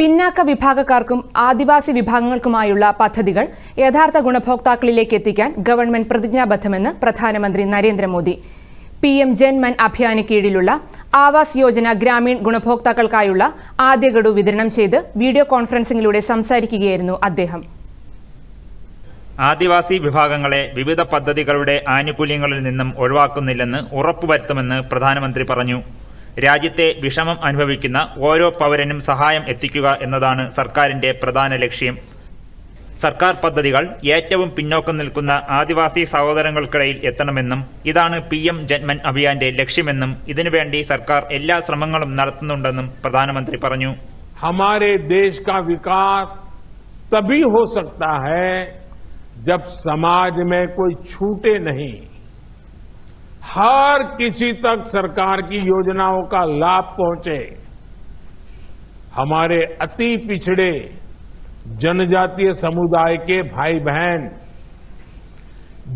പിന്നാക്ക വിഭാഗക്കാർക്കും ആദിവാസി വിഭാഗങ്ങൾക്കുമായുള്ള പദ്ധതികൾ യഥാർത്ഥ ഗുണഭോക്താക്കളിലേക്ക് എത്തിക്കാൻ ഗവൺമെന്റ് പ്രതിജ്ഞാബദ്ധമെന്ന് പ്രധാനമന്ത്രി നരേന്ദ്രമോദി. പി എം ജൻമൻ അഭിയാന് കീഴിലുള്ള ആവാസ് യോജന ഗ്രാമീൺ ഗുണഭോക്താക്കൾക്കായുള്ള ആദ്യ ഗഡു വിതരണം ചെയ്ത് വീഡിയോ കോൺഫറൻസിംഗിലൂടെ സംസാരിക്കുകയായിരുന്നു അദ്ദേഹം. ആദിവാസി വിഭാഗങ്ങളെ വിവിധ പദ്ധതികളുടെ ആനുകൂല്യങ്ങളിൽ നിന്നും ഒഴിവാക്കുന്നില്ലെന്ന് ഉറപ്പുവരുത്തുമെന്ന് പ്രധാനമന്ത്രി പറഞ്ഞു. രാജ്യത്തെ വിഷമം അനുഭവിക്കുന്ന ഓരോ പൗരനും സഹായം എത്തിക്കുക എന്നതാണ് സർക്കാരിന്റെ പ്രധാന ലക്ഷ്യം. സർക്കാർ പദ്ധതികൾ ഏറ്റവും പിന്നോക്കം നിൽക്കുന്ന ആദിവാസി സഹോദരങ്ങൾക്കിടയിൽ എത്തണമെന്നും ഇതാണ് പി എം ജന്മൻ അഭിയാന്റെ ലക്ഷ്യമെന്നും ഇതിനുവേണ്ടി സർക്കാർ എല്ലാ ശ്രമങ്ങളും നടത്തുന്നുണ്ടെന്നും പ്രധാനമന്ത്രി പറഞ്ഞു. ഹമാരെ ദേശ് കാ വികാസ് തബി ഹോ സക്താ ഹൈ ജബ് സമാജ് മേ കോയി ഛൂട്ടെ നഹീ हर किसी तक सरकार की योजनाओं का लाभ पहुँचे। हमारे अति पिछड़े जनजातीय समुदाय के भाई बहन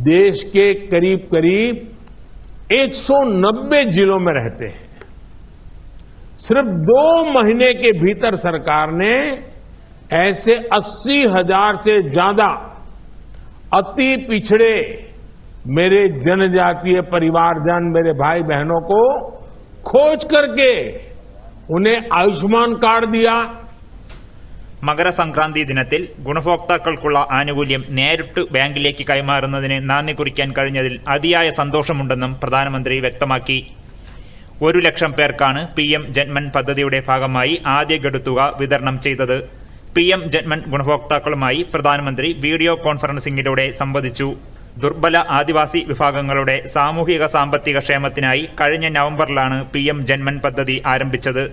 देश के करीब करीब 190 जिलों में रहते हैं। सिर्फ़ दो महीने के भीतर सरकार ने ऐसे अस्सी हज़ार से ज़्यादा अति पिछड़े मेरे जनजातीय परिवारजन मेरे भाई बहनों को खोज करके उन्हें आयुष्मान कार्ड दिया മകരസംക്രാന്തി ദിനത്തിൽ ഗുണഭോക്താക്കൾക്കുള്ള ആനുകൂല്യം നേരിട്ട് ബാങ്കിലേക്ക് കൈമാറുന്നതിന് നാന്ദി കുറിക്കാൻ കഴിഞ്ഞതിൽ അതിയായ സന്തോഷമുണ്ടെന്നും പ്രധാനമന്ത്രി വ്യക്തമാക്കി ഒരു ലക്ഷം പേർക്കാണ് പി എം ജന്മൻ പദ്ധതിയുടെ ഭാഗമായി ആദ്യ ഗഡു തുക വിതരണം ചെയ്തത് പി എം ജന്മൻ ഗുണഭോക്താക്കളുമായി പ്രധാനമന്ത്രി വീഡിയോ കോൺഫറൻസിംഗിലൂടെ സംവദിച്ചു ദുർബല ആദിവാസി വിഭാഗങ്ങളുടെ സാമൂഹിക സാമ്പത്തിക ക്ഷേമത്തിനായി കഴിഞ്ഞ നവംബറിലാണ് പി എം ജന്മൻ പദ്ധതി ആരംഭിച്ചത്.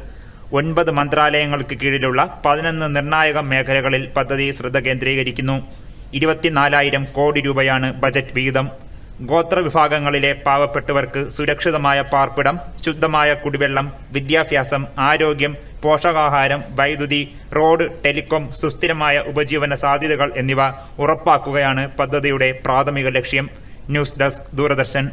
ഒൻപത് മന്ത്രാലയങ്ങൾക്ക് കീഴിലുള്ള പതിനൊന്ന് നിർണായക മേഖലകളിൽ പദ്ധതി ശ്രദ്ധ കേന്ദ്രീകരിക്കുന്നു. ഇരുപത്തിനാലായിരം കോടി രൂപയാണ് ബജറ്റ് വിഹിതം. ഗോത്രവിഭാഗങ്ങളിലെ പാവപ്പെട്ടവർക്ക് സുരക്ഷിതമായ പാർപ്പിടം ശുദ്ധമായ കുടിവെള്ളം വിദ്യാഭ്യാസം ആരോഗ്യം പോഷകാഹാരം വൈദ്യുതി റോഡ് ടെലികോം സുസ്ഥിരമായ ഉപജീവന സാധ്യതകൾ എന്നിവ ഉറപ്പാക്കുകയാണ് പദ്ധതിയുടെ പ്രാഥമിക ലക്ഷ്യം. News desk Doordarshan.